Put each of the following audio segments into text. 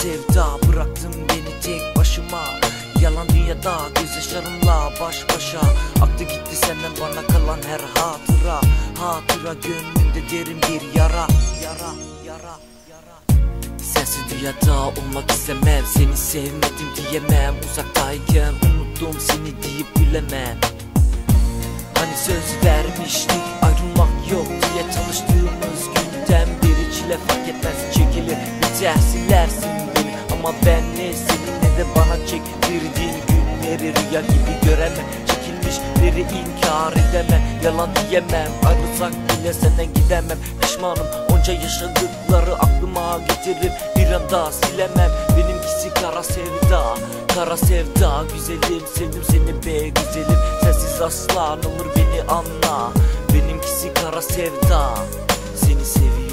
sevda Bıraktın beni tek başıma. Yalan dünyada gözyaşlarımla baş başa. Aktı gitti senden bana kalan her hatıra. Hatıra gönlümde derin bir yara. Yara, yara, yara. Sensiz dünyada olmak istemem Seni sevmedim diyemem. Uzaktayken unuttum seni deyip gülemem. Hani söz vermiştik ama ben ne seni ne de bana çektirdiğin günleri rüya gibi göremem çekilmişleri inkar edemem yalan diyemem. Ayrılsak bile senden gidemem. Pişmanım. Onca yaşadıkları aklıma getirir. Bir anda silemem. Benimkisi kara sevda. Kara sevda. Güzelim sevdim seni be güzelim. Sensiz asla ne olur beni anla. Benimkisi kara sevda. Seni seviyorum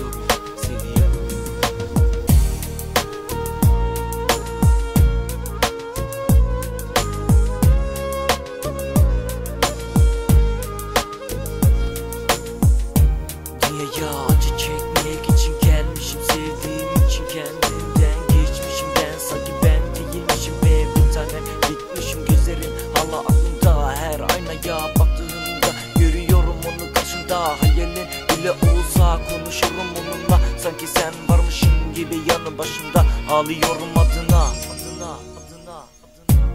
Sanki sen varmışın gibi yanı başımda Ağlıyorum adına. Adına adına adına.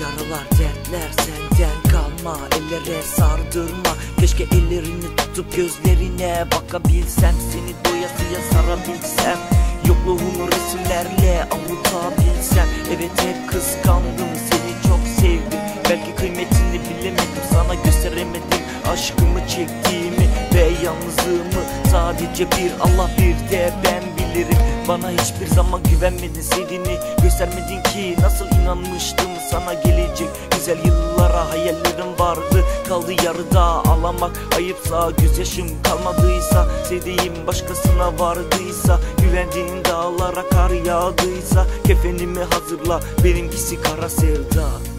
Yaralar dertler senden kalma. Ellere sardırma. Keşke ellerini tutup gözlerine bakabilsem. Seni doyasıya sarabilsem. Yokluğunu resimlerle avutabilsem. Evet hep kıskandım. Seni çok sevdim. Belki kıymetini bilemedim. Sana gösteremedim Sadece bir Allah bir de ben bilirim. Bana hiçbir zaman güvenmedin sevdiğini göstermedin ki. Nasıl inanmıştım sana gelecek? Güzel yıllara Hayallerim vardı. Kaldı yarıda Ağlamak ayıpsa gözyaşım kalmadıysa Sevdiğim başkasına vardıysa Güvendiğin dağlara kar yağdıysa Kefenimi hazırla benimkisi kara sevda